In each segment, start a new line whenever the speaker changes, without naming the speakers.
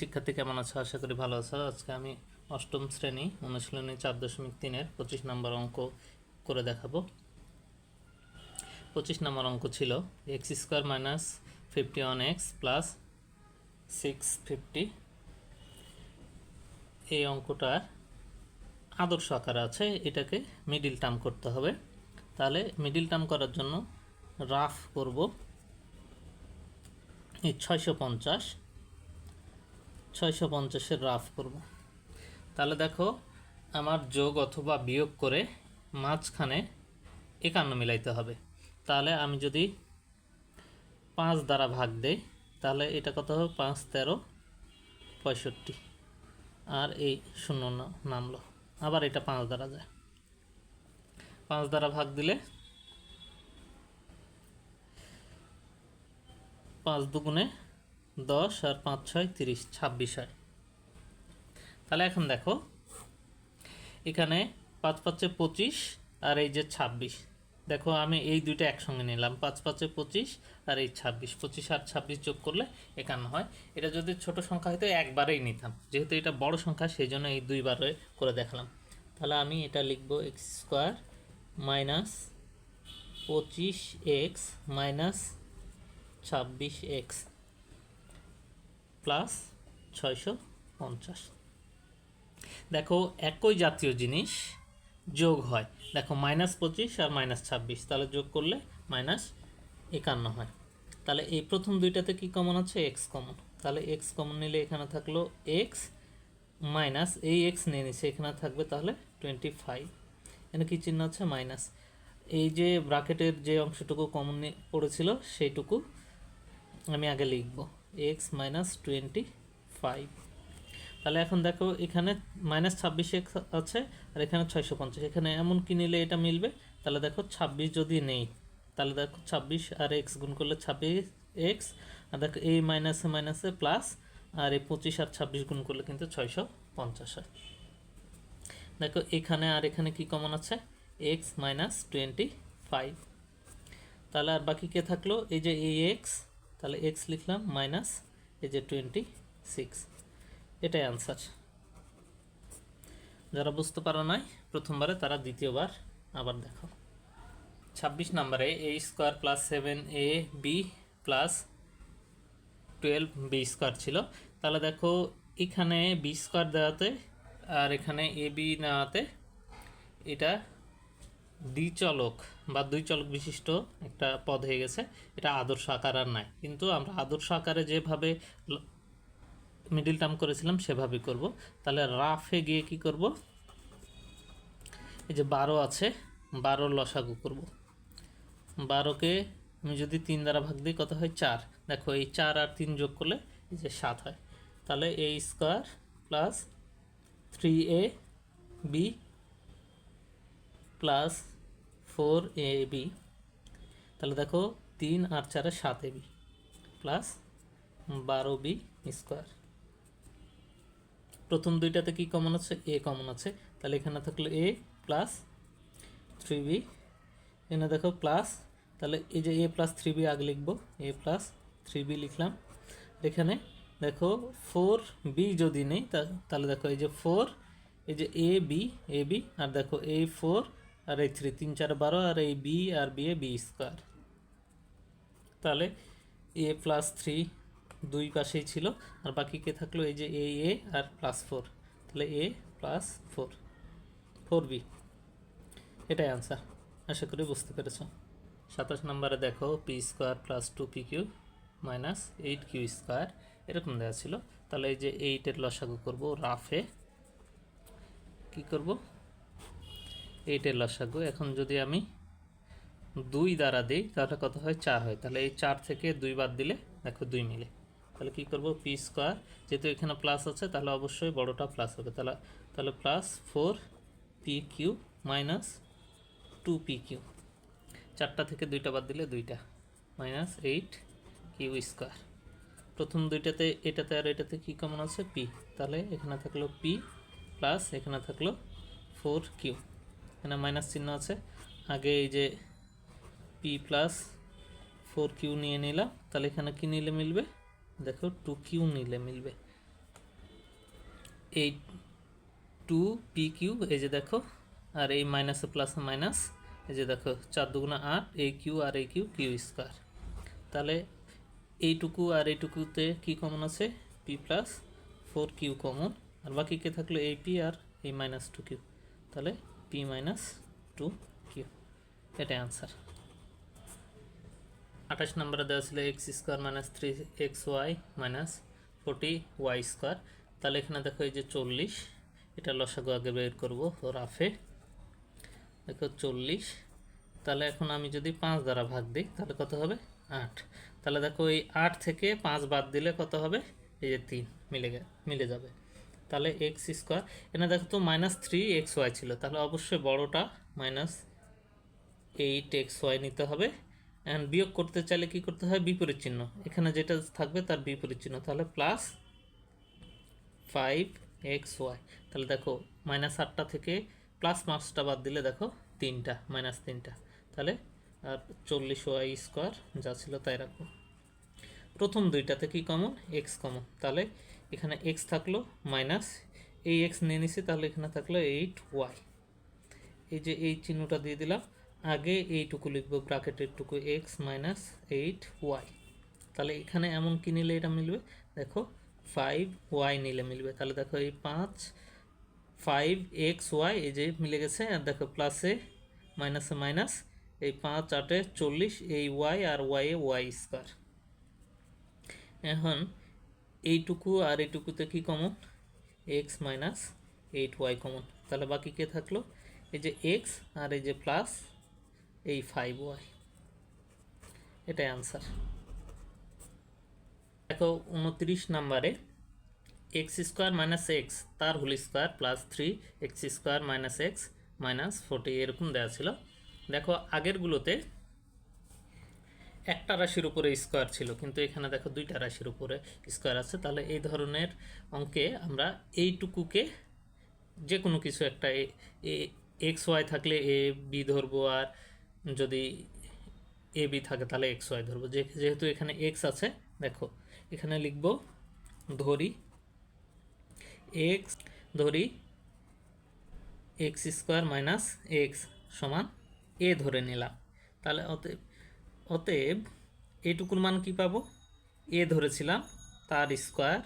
শিক্ষার্থী কেমন আছো? আশা করি ভালো আছো। আজকে আমি অষ্টম শ্রেণি, অনুশীলনী চার দশমিক তিনের পঁচিশ নম্বর অঙ্ক করে দেখাবো। পঁচিশ নম্বর অঙ্ক ছিল X square minus fifty one X plus six fifty. এই অঙ্কটার আদর্শ আকার আছে, এটাকে মিডিল টার্ম করতে হবে। তাহলে মিডিল টার্ম করার জন্য রাফ করব। এই ছয়শো পঞ্চাশ ছয়শো পঞ্চাশের রাফ করব। তাহলে দেখো, আমার যোগ অথবা বিয়োগ করে মাঝখানে একান্ন মিলাইতে হবে। তাহলে আমি যদি পাঁচ দ্বারা ভাগ দেই, তাহলে এটা কত হবে? পাঁচ, তেরো, পঁয়ষট্টি। আর এই শূন্য নামলো। আবার এটা পাঁচ দ্বারা যায়। পাঁচ দ্বারা ভাগ দিলে পাঁচ দুগুণে দশ আর পাঁচ ছয়, তিরিশ, ছাব্বিশ হয়। তাহলে এখন দেখো, এখানে পাঁচ পাঁচে পঁচিশ আর এই যে ছাব্বিশ। দেখো আমি এই দুইটা একসঙ্গে নিলাম, পাঁচ পাঁচে পঁচিশ আর এই ছাব্বিশ। পঁচিশ আর ছাব্বিশ যোগ করলে একান্ন হয়। এটা যদি ছোট সংখ্যা হয়তো একবারেই নিতাম। যেহেতু এটা বড় সংখ্যা সেই জন্য এই দুইবারে করে দেখালাম। তাহলে আমি এটা লিখব, এক্স স্কোয়ার মাইনাস পঁচিশ এক্স মাইনাস ছাব্বিশ এক্স। প্লাস ছয়শো পঞ্চাশ। দেখো, একই জাতীয় জিনিস যোগ হয়। দেখো, মাইনাস পঁচিশ আর মাইনাস ছাব্বিশ। তাহলে যোগ করলে মাইনাস একান্ন হয়। তাহলে এই প্রথম দুইটাতে কি কমন আছে? এক্স কমন তাহলে এক্স কমন নিলে এখানে থাকল এক্স মাইনাস, এই এক্স নিয়ে নিচ্ছে এখানে থাকবে তাহলে টোয়েন্টি ফাইভ এখানে কী চিহ্ন আছে? মাইনাস। এই যে ব্রাকেটের যে অংশটুকু কমন পড়েছিল, সেইটুকু আমি আগে লিখব। X minus twenty five. তাহলে এখন দেখো এখানে মাইনাস ছাব্বিশ এক্স আছে আর এখানে ছয়শো পঞ্চাশ। এখানে এমন কি নিলে এটা মিলবে? তাহলে দেখো ছাব্বিশ যদি নেই, তাহলে দেখো ছাব্বিশ আর এক্স গুণ করলে ছাব্বিশ এক্স। আর দেখো এই মাইনাসে মাইনাসে প্লাস আর এই পঁচিশ আর ছাব্বিশ গুণ করলে কিন্তু ছয়শো পঞ্চাশ হয়। দেখো এখানে আর এখানে কি কমন আছে? X minus twenty five. তাহলে আর বাকি কে থাকল? এই যে এই এক্স তাহলে এক্স লিখলাম মাইনাস এই যে টোয়েন্টি সিক্স এটাই আনসার যারা বুঝতে পারো নাই, প্রথমবারে তারা দ্বিতীয়বার আবার দেখো। ছাব্বিশ নম্বরে A square plus seven A B plus twelve B square ছিল। তাহলে দেখো, এখানে বি স্কোয়ার দেওয়াতে আর এখানে এ বি নেওয়াতে এটা দ্বিচলক বা দুই চলক বিশিষ্ট একটা পদ হয়ে গেছে। এটা আদর্শ আকার আর নাই। কিন্তু আমরা আদর্শ আকারে যেভাবে মিডিল টার্ম করেছিলাম, সেভাবেই করব। তাহলে রাফে গিয়ে কি করব? এই যে বারো আছে বারোর লসাগু করব। বারোকে আমি যদি তিন দ্বারা ভাগ দিই, কত হয়? চার। দেখো, এই চার আর তিন যোগ করলে এই যে সাত হয়। তাহলে A square plus three A B plus four A B, তাহলে দেখো তিন আর চারে সাত এ বি প্লাস বারো বি স্কোয়ার প্রথম দুইটাতে কি কমন আছে? এ কমন আছে। তাহলে এখানে থাকল এ প্লাস থ্রি বি এখানে দেখো প্লাস তাহলে এই যে এ প্লাস থ্রি বি আগে লিখব। এ প্লাস থ্রি বি লিখলাম। এখানে দেখো ফোর বি যদি নেই তাহলে দেখো এই যে ফোর এই যে এ বি এ বি আর দেখো এ ফোর আর এই থ্রি, তিন, চার, বারো, আর এই বি, আর বি এ বি স্কোয়ার। তাহলে এ প্লাস থ্রি দুই পাশেই ছিল, আর বাকি কে থাকল? এই যে এ এ, আর প্লাস ফোর। তাহলে A plus four. Four B. এটাই আনসার আশা করি বুঝতে পেরেছ। সাতাশ নম্বরে দেখো P square plus two P Q minus eight Q square এরকম দেওয়া ছিল। তাহলে এই যে এইটের লসাগু করব রাফে। কি করব? এইটের লসাগু। এখন যদি আমি দুই দ্বারা দিই, তাহলে কত হয়? চার হয়। তাহলে এই চার থেকে দুই বাদ দিলে, দেখো দুই মিলে। তাহলে কি করব? পি স্কোয়ার, যেহেতু এখানে প্লাস আছে, তাহলে অবশ্যই বড়টা প্লাস হবে। তাহলে তাহলে plus four P Q minus two P Q চারটা থেকে দুইটা বাদ দিলে দুইটা। মাইনাস এইট কিউ স্কোয়ার প্রথম দুইটাতে, এটাতে আর এটাতে কি কমন আছে? পি তাহলে এখানে থাকল পি প্লাস এখানে থাকল ফোর কিউ এখানে মাইনাস চিহ্ন আছে। আগে এই যে পি প্লাস ফোর কিউ নিয়ে নিলাম। তাহলে এখানে কি নিলে মিলবে? দেখো টু কিউ নিলে মিলবে। এই টু পি কিউ এই যে দেখো, আর এই মাইনাসে প্লাস মাইনাস এই যে দেখো, চার দুগুণা আট, এই কিউ আর এই কিউ কিউ স্কোয়ার তাহলে এইটুকু আর এইটুকুতে কি কমন আছে? P plus four Q common আর বাকি কে থাকল? এই পি আর এই মাইনাস টু কিউ তাহলে পি মাইনাস টু কিউ এটাই আনসার আঠাশ নম্বরে দেওয়া ছিল X square minus three X Y minus forty Y square তাহলে এখানে দেখো এই যে চল্লিশ, এটা লসাগু আগে বের করব রাফে। দেখো চল্লিশ, তাহলে এখন আমি যদি পাঁচ দ্বারা ভাগ দিই, তাহলে কত হবে? আট। তাহলে দেখো এই আট থেকে পাঁচ বাদ দিলে কত হবে? এই যে তিন, মিলে মিলে যাবে। তাহলে এক্স স্কোয়ার এখানে দেখো তো মাইনাস থ্রি এক্স ওয়াই ছিল, তাহলে অবশ্যই বড়টা মাইনাস এইট এক্স ওয়াই নিতে হবে অ্যান্ড বিয়োগ করতে চাইলে কি করতে হয়? বিপরীত চিহ্ন, এখানে যেটা থাকবে তার বিপরীত চিহ্ন, তাহলে প্লাস ফাইভ এক্স ওয়াই তাহলে দেখো মাইনাস আটটা থেকে প্লাস পাঁচটা বাদ দিলে দেখো তিনটা মাইনাস তিনটা, তাহলে আর চল্লিশ ওয়াই স্কোয়ার যা ছিল তাই রাখব। প্রথম দুইটাতে কি কমন এক্স কমন তাহলে এখানে এক্স থাকল মাইনাস এই এক্স নিয়ে নিছি, তাহলে এখানে থাকল এইট ওয়াই এই যে এই চিহ্নটা দিয়ে দিলাম, আগে এইটুকু লিখব ব্রাকেটের টুকু এক্স মাইনাস এইট ওয়াই তাহলে এখানে এমন কি নিলে এটা মিলবে? দেখো ফাইভ ওয়াই নিলে মিলবে। তাহলে দেখো এই পাঁচ ফাইভ এক্স ওয়াই এই যে মিলে গেছে, আর দেখো প্লাসে মাইনাসে মাইনাস এই পাঁচ, আটে চল্লিশ, এই ওয়াই আর ওয়াই এ ওয়াই স্কোয়ার এখন এইটুকু আর এইটুকুতে কি common X minus eight Y common তাহলে বাকি কে থাকল? এই যে এক্স আর এই যে প্লাস এই ফাইভ ওয়াই এটাই আনসার দেখো উনত্রিশ নাম্বারে এক্স স্কোয়ার মাইনাস এক্স তার whole square plus three X square minus X minus forty এরকম দেওয়া ছিল। দেখো আগেরগুলোতে একটা রাশির উপরে স্কোয়ার ছিল, কিন্তু এখানে দেখো দুইটা রাশির উপরে স্কোয়ার আছে। তাহলে এই ধরনের অঙ্কে আমরা এইটুকুকে যে কোনো কিছু একটা এক্স ওয়াই থাকলে এ বি ধরবো, আর যদি এ বি থাকে তাহলে এক্স ওয়াই ধরবো। যেহেতু এখানে এক্স আছে, দেখো, এখানে লিখব, ধরি এক্স ধরি এক্স স্কোয়ার মাইনাস এক্স সমান এ ধরে নিলাম। তাহলে অতএব অতএব এটুকুর মান কি পাবো? এ ধরেছিলাম তার স্কোয়ার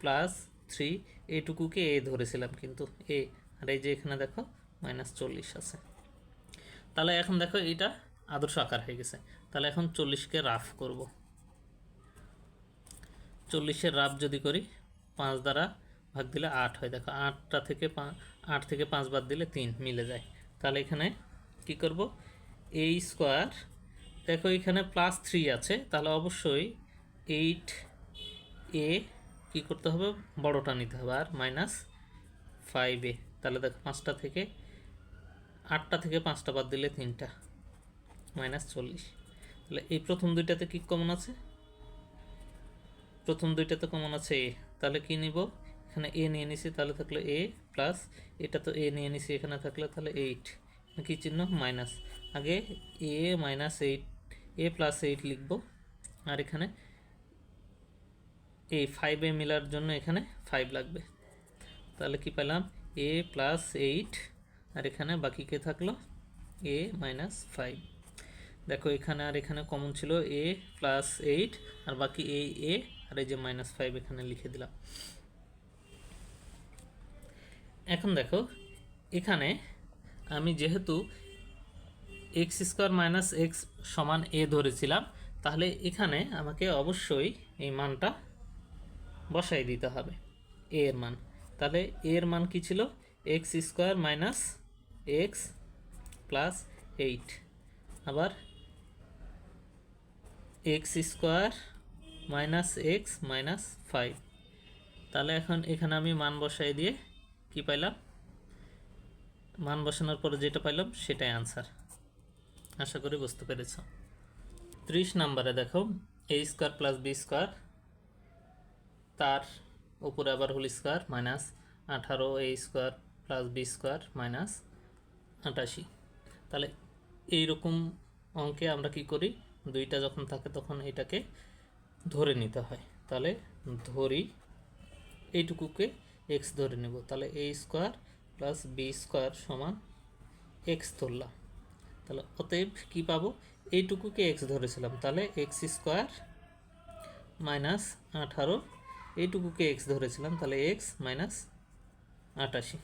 প্লাস থ্রি এটুকুকে এ ধরেছিলাম কিন্তু এ। আর এই যে এখানে দেখো মাইনাস চল্লিশ আছে। তাহলে এখন দেখো এটা আদর্শ আকার হয়ে গেছে। তাহলে এখন চল্লিশকে রাফ করব। চল্লিশের রাফ যদি করি, পাঁচ দ্বারা ভাগ দিলে আট হয়। দেখো, আটটা থেকে আট থেকে পাঁচ বাদ দিলে তিন মিলে যায়। তাহলে এখানে কি করব? এই স্কোয়ার দেখো, এখানে প্লাস থ্রি আছে। তাহলে অবশ্যই এইট এ কী করতে হবে? বড়টা নিতে হবে, আর মাইনাস ফাইভ এ তাহলে দেখো, পাঁচটা থেকে, আটটা থেকে পাঁচটা বাদ দিলে তিনটা মাইনাস চল্লিশ। তাহলে এই প্রথম দুইটাতে কি কমন আছে? প্রথম দুইটাতে কমন আছে এ তাহলে কি নিব? এখানে এ নিয়ে নিছি, তাহলে থাকল এ প্লাস এটা তো এ নিয়ে নিছি, এখানে থাকলে তাহলে এইট কি চিহ্ন? মাইনাস আগে A minus eight A plus eight লিখব। আর এখানে এই ফাইভে মিলার জন্য এখানে ফাইভ লাগবে। তাহলে কি পেলাম? এ প্লাস এইট আর এখানে বাকি কে থাকল? এ মাইনাস ফাইভ দেখো এখানে আর এখানে কমন ছিল এ প্লাস এইট আর বাকি এই এ আর এই যে মাইনাস ফাইভ এখানে লিখে দিলাম। এখন দেখো, এখানে আমি যেহেতু এক্স স্কোয়ার মাইনাস এক্স সমান এ ধরেছিলাম, তাহলে এখানে আমাকে অবশ্যই এই মানটা বসাই দিতে হবে এ এর মান। তাহলে এ এর মান কি ছিল? X square minus X plus eight আবার X square minus X minus five তাহলে এখন এখানে আমি মান বসাই দিয়ে কি পাইলাম? মান বসানোর পরে যেটা পাইলাম সেটাই আনসার আশা করি বুঝতে পেরেছ। ত্রিশ নাম্বারে দেখো A square plus B square তার উপরে আবার হোল স্কোয়ার মাইনাস আঠারো A square plus B square minus আটাশি। তাহলে এইরকম অঙ্কে আমরা কি করি? দুইটা যখন থাকে তখন এটাকে ধরে নিতে হয়। তাহলে ধরি, এইটুকুকে এক্স ধরে নেব। তাহলে A square plus B square সমান এক্স ধরলাম তাহলে অতএব কী পাবো? এইটুকুকে এক্স ধরেছিলাম, তাহলে এক্স স্কোয়ার মাইনাস আঠারো, এইটুকুকে এক্স ধরেছিলাম, তাহলে এক্স মাইনাস আটাশি।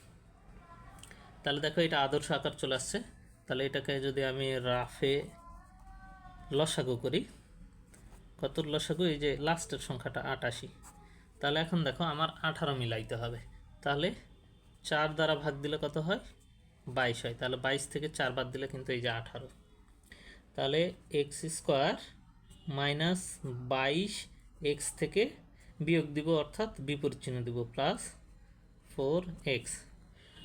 তাহলে দেখো এটা আদর্শ আকার চলে আসছে। তাহলে এটাকে যদি আমি রাফে লসাগু করি, কত লসাগু? এই যে লাস্টের সংখ্যাটা আটাশি। তাহলে এখন দেখো আমার আঠারো মিলাইতে হবে। তাহলে চার দ্বারা ভাগ দিলে কত হয়? বাইশ হয়। তাহলে বাইশ থেকে চার বাদ দিলে কিন্তু এই যে আঠারো। তাহলে এক্স স্কোয়ার মাইনাস বাইশ এক্স থেকে বিয়োগ দিব, অর্থাৎ বিপরীত চিহ্ন দিব প্লাস ফোর এক্স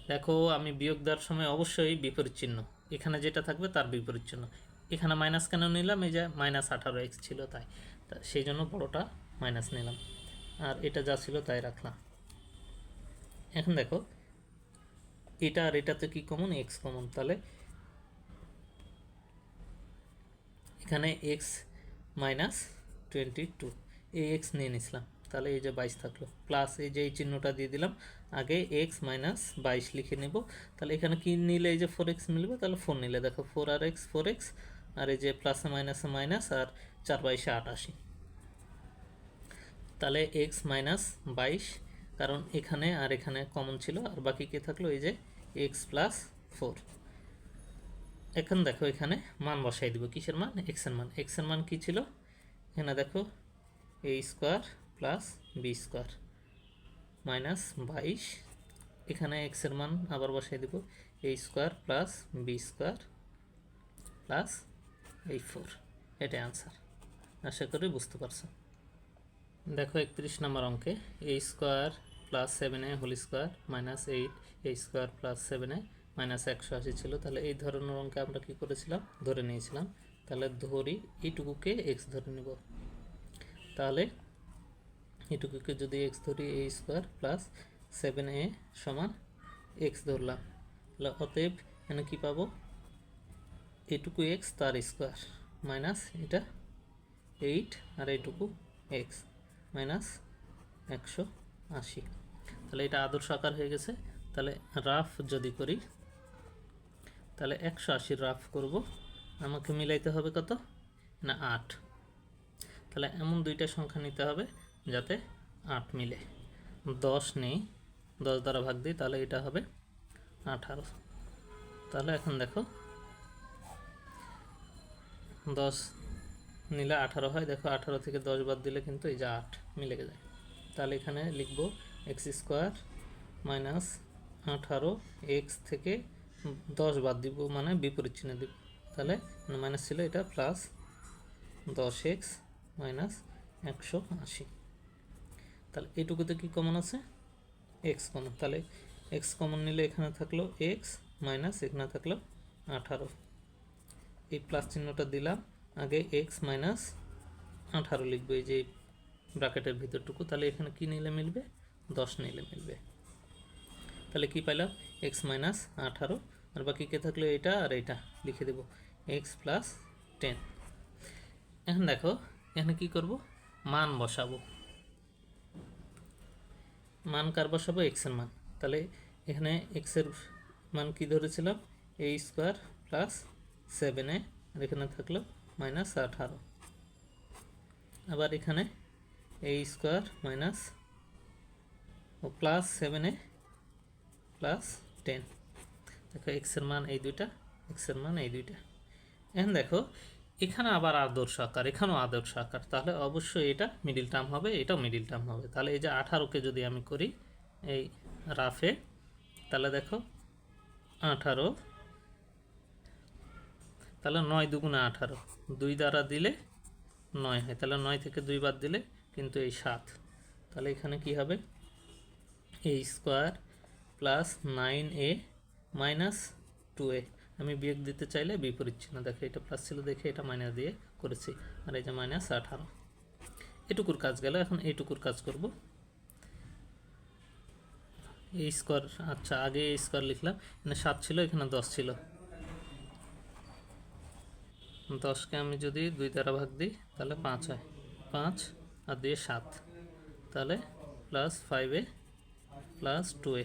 দেখো, আমি বিয়োগ দেওয়ার সময় অবশ্যই বিপরীত চিহ্ন। এখানে যেটা থাকবে তার বিপরীত চিহ্ন। এখানে মাইনাস কেন নিলাম? এই যে মাইনাস আঠারো এক্স ছিল তাই। সেই জন্য বড়টা মাইনাস নিলাম। আর এটা যা ছিল তাই রাখলাম। এখন দেখো এটা আর এটাতে কি কমন এক্স কমন তাহলে এখানে এক্স মাইনাস টোয়েন্টি টু এই এক্স নিয়ে নিছিলাম। তাহলে এই যে বাইশ থাকল। প্লাস এই যে এই চিহ্নটা দিয়ে দিলাম। আগে এক্স মাইনাস বাইশ লিখে নেব। তাহলে এখানে কি নিলে? এই যে ফোর এক্স মিলবে? তাহলে ফোর নিলে। দেখো ফোর আর এক্স ফোর এক্স আর এই যে প্লাসে মাইনাসে মাইনাস আর চার বাইশে আটাশি। তাহলে এক্স মাইনাস বাইশ কারণ এখানে আর এখানে কমন ছিল, আর বাকি কি থাকল? এই যে এক্স প্লাস ফোর এখন দেখো এখানে মান বসাই দিব। কিসের মান? এক্সের মান। এক্সের মান কি ছিল? এখানে দেখো A square plus B square minus বাইশ। এখানে এক্সের মান আবার বসাই দিব। A square plus B square plus এই ফোর এটাই আনসার আশা করি বুঝতে পারছ। দেখো একত্রিশ নম্বর অঙ্কে A square plus seven A whole square minus eight A square plus seven minus একশো আশি ছিল। তাহলে এই ধরনের অঙ্কে আমরা কী করেছিলাম? ধরে নিয়েছিলাম। তাহলে ধরি এইটুকুকে এক্স ধরে নিব। তাহলে এটুকুকে যদি এক্স ধরি A square plus seven A সমান এক্স ধরলাম। তাহলে অতএব এখানে কী পাবো? এটুকু এক্স তার স্কোয়ার মাইনাস এটা এইট আর এইটুকু এক্স মাইনাস একশো আশি। তাহলে এটা আদর্শ আকার হয়ে গেছে। তাহলে রাফ যদি করি, তাহলে একশো আশির রাফ করব। আমাকে মিলাইতে হবে কত? না, আট। তাহলে এমন দুইটা সংখ্যা নিতে হবে যাতে আট মিলে। দশ নেই, দশ দ্বারা ভাগ দিই, তাহলে এটা হবে আঠারো। তাহলে এখন দেখো, দশ নিলে আঠারো হয়। দেখো, আঠারো থেকে দশ বাদ দিলে কিন্তু এই যে আট মিলে যায়। তাহলে এখানে লিখব এক্স স্কোয়ার মাইনাস আঠারো এক্স থেকে দশ বাদ দিব মানে বিপরীত চিহ্ন দিব। তাহলে মাইনাস ছিল এটা প্লাস দশ এক্স মাইনাস একশো আশি। তাহলে এইটুকুতে কি কমন আছে? X common. তাহলে এক্স কমন নিলে এখানে থাকল এক্স মাইনাস এখানে থাকল আঠারো। এই প্লাস চিহ্নটা দিলাম, আগে এক্স মাইনাস আঠারো লিখব, এই যে ব্র্যাকেটের ভিতরটুকু, তাহলে এখানে কি নিলে মিলবে? দশ নিলে মিলবে। তাহলে কি পাইলাম? এক্স মাইনাস আঠারো, আর বাকি কে থাকল? এটা আর এটা লিখে দেবো। X plus ten. এখন দেখো, এখানে কি করব? মান বসাবো। মান কার বসাবো? এক্সের মান। তাহলে এখানে এক্সের মান কি ধরেছিলাম? এ স্কোয়ার প্লাস সেভেন আর এখানে থাকল মাইনাস আঠারো। আবার এখানে এ স্কোয়ার মাইনাস ও প্লাস সেভেন প্লাস টেন দেখো এক্সের মান এই দুইটা এক্সের মান এই দুইটা। এখন দেখো, এখানে আবার আদর্শ আকার, এখানেও আদর্শ আকার। তাহলে অবশ্যই এটা মিডিল টার্ম হবে, এটাও মিডিল টার্ম হবে। তাহলে এই যে আঠারোকে যদি আমি করি, এই রাফে তাহলে দেখো, আঠারো, তাহলে নয় দুগুণে আঠারো। দুই দ্বারা দিলে নয় হয়। তাহলে নয় থেকে দুই বাদ দিলে কিন্তু এই সাত। তাহলে এখানে কি হবে? A square plus nine a minus two a আমি বিয়োগ দিতে চাইলে বিপরীত চিহ্ন দেখে, এটা প্লাস ছিল দেখে এটা মাইনাস দিয়ে করেছি। আর এই যে মাইনাস আঠারো। এটুকুর কাজ গেল, এখন এইটুকুর কাজ করব। এই স্কোয়ার আচ্ছা আগে এই স্কোয়ার লিখলাম। এখানে সাত ছিল, এখানে দশ ছিল। দশকে আমি যদি দুই দ্বারা ভাগ দিই, তাহলে পাঁচ হয়। পাঁচ আর দিয়ে সাত। তাহলে প্লাস ফাইভে plus two a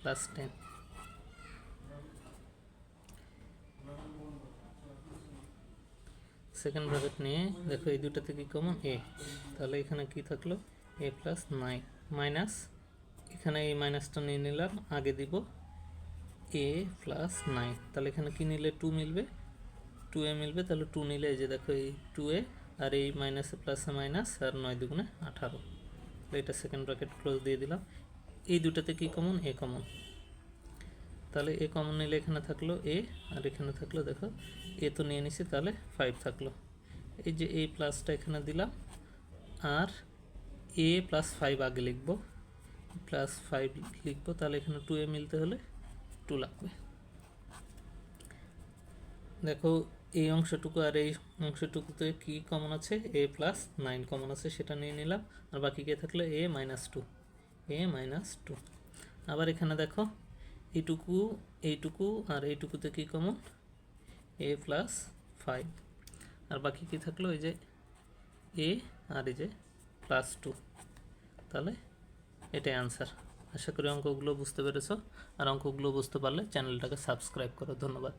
plus ten second bracket নিয়ে দেখো এই দুটাতে কি কমন এ তাহলে এখানে কি থাকল? এ প্লাস নাইন মাইনাস এখানে এই মাইনাসটা নিয়ে নিলাম, আগে দিব এ প্লাস নাইন তাহলে এখানে কি নিলে টু মিলবে? টু এ মিলবে, তাহলে টু নিলে যে দেখো এই টু এ আর এই মাইনাসে প্লাসে মাইনাস আর নয় দুগুণে আঠারো। এটা সেকেন্ড ব্র্যাকেট ক্লোজ দিয়ে দিলাম। এই দুটাতে কি কমন এ কমন তাহলে এ কমন নিলে এখানে থাকল এ আর এখানে থাকল দেখো এ তো নিয়ে নিছি, তাহলে ফাইভ থাকল। এই যে এ প্লাসটা এখানে দিলাম, আর এ প্লাস ফাইভ আগে লিখব। প্লাস ফাইভ লিখব, তাহলে এখানে টু এ মিলতে হলে টু লাগবে। দেখো এই অংশটুকু আর এই অংশটুকুতে কি কমন আছে? এ প্লাস নাইন কমন আছে, সেটা নিয়ে নিলাম। আর বাকি কে থাকল? A minus two a minus two আবার এখানে দেখো, এইটুকু এইটুকু আর এইটুকুতে কি কমন এ প্লাস ফাইভ আর বাকি কি থাকল? এই যে এ আর এই যে প্লাস টু তাহলে এটাই আনসার আশা করি অঙ্কগুলো বুঝতে পেরেছ। আর অঙ্কগুলো বুঝতে পারলে চ্যানেলটাকে সাবস্ক্রাইব করো। ধন্যবাদ।